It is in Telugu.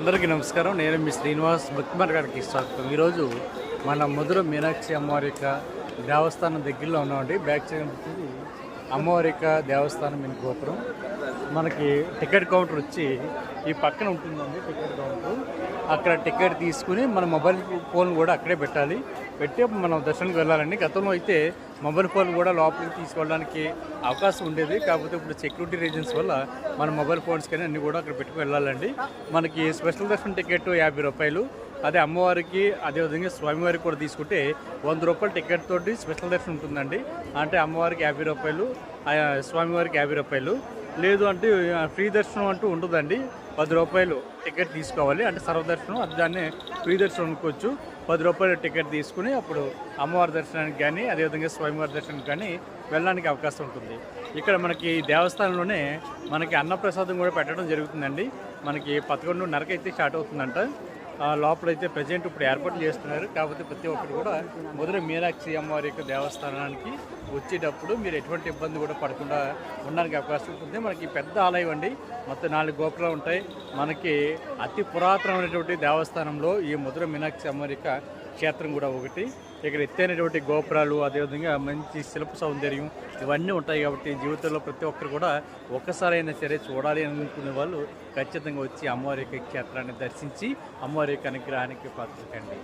అందరికీ నమస్కారం. నేను మీ శ్రీనివాస్ భక్తిమర్ గారికి స్వాగతం. ఈరోజు మన మధుర మీనాక్షి అమ్మవారి యొక్క దేవస్థానం దగ్గరలో ఉన్నామండి. బ్యాక్ సైడ్ అమ్మవారి యొక్క దేవస్థానం మెయిన్ గోపురం. మనకి టికెట్ కౌంటర్ వచ్చి ఈ పక్కన ఉంటుందండి టికెట్ కౌంటర్. అక్కడ టికెట్ తీసుకుని మన మొబైల్ ఫోన్ కూడా అక్కడే పెట్టాలి. పెట్టి మనం దర్శనానికి వెళ్ళాలండి. గతంలో అయితే మొబైల్ ఫోన్ కూడా లోపలికి తీసుకెళ్ళడానికి అవకాశం ఉండేది. కాకపోతే ఇప్పుడు సెక్యూరిటీ రీజన్స్ వల్ల మన మొబైల్ ఫోన్స్ కానీ అన్నీ కూడా అక్కడ పెట్టుకు వెళ్ళాలండి. మనకి స్పెషల్ దర్శనం టికెట్ యాభై రూపాయలు. అదే అమ్మవారికి అదేవిధంగా స్వామివారికి కూడా తీసుకుంటే వంద రూపాయల టికెట్ తోటి స్పెషల్ దర్శనం ఉంటుందండి. అంటే అమ్మవారికి యాభై రూపాయలు స్వామివారికి యాభై రూపాయలు. లేదు అంటే ఫ్రీ దర్శనం అంటూ ఉంటుందండి పది రూపాయలు టికెట్ తీసుకోవాలి. అంటే సర్వదర్శనం అది దాన్ని ఫ్రీ దర్శనం అనుకోవచ్చు. పది రూపాయలు టికెట్ తీసుకుని అప్పుడు అమ్మవారి దర్శనానికి కానీ అదేవిధంగా స్వామివారి దర్శనానికి కానీ వెళ్ళడానికి అవకాశం ఉంటుంది. ఇక్కడ మనకి దేవస్థానంలోనే మనకి అన్నప్రసాదం కూడా పెట్టడం జరుగుతుందండి. మనకి పదకొండున్నరకు అయితే స్టార్ట్ అవుతుందంట. లోపలైతే ప్రజెంట్ ఇప్పుడు ఏర్పాట్లు చేస్తున్నారు. కాకపోతే ప్రతి ఒక్కరు కూడా మొదట మీనాక్షి అమ్మవారి యొక్క దేవస్థానానికి వచ్చేటప్పుడు మీరు ఎటువంటి ఇబ్బంది కూడా పడకుండా ఉండడానికి అవకాశం ఉంటుంది. మనకి పెద్ద ఆలయం అండి. మొత్తం నాలుగు గోపురాలు ఉంటాయి. మనకి అతి పురాతనమైనటువంటి దేవస్థానంలో ఈ మధుర మీనాక్షి అమ్మవారి యొక్క క్షేత్రం కూడా ఒకటి. ఇక్కడ ఎత్తైనటువంటి గోపురాలు అదేవిధంగా మంచి శిల్ప సౌందర్యం ఇవన్నీ ఉంటాయి కాబట్టి జీవితంలో ప్రతి ఒక్కరు కూడా ఒక్కసారైనా సరే చూడాలి అనుకునే వాళ్ళు ఖచ్చితంగా వచ్చి అమ్మవారి యొక్క క్షేత్రాన్ని దర్శించి అమ్మవారి యొక్క అనుగ్రహానికి పాత్రకండి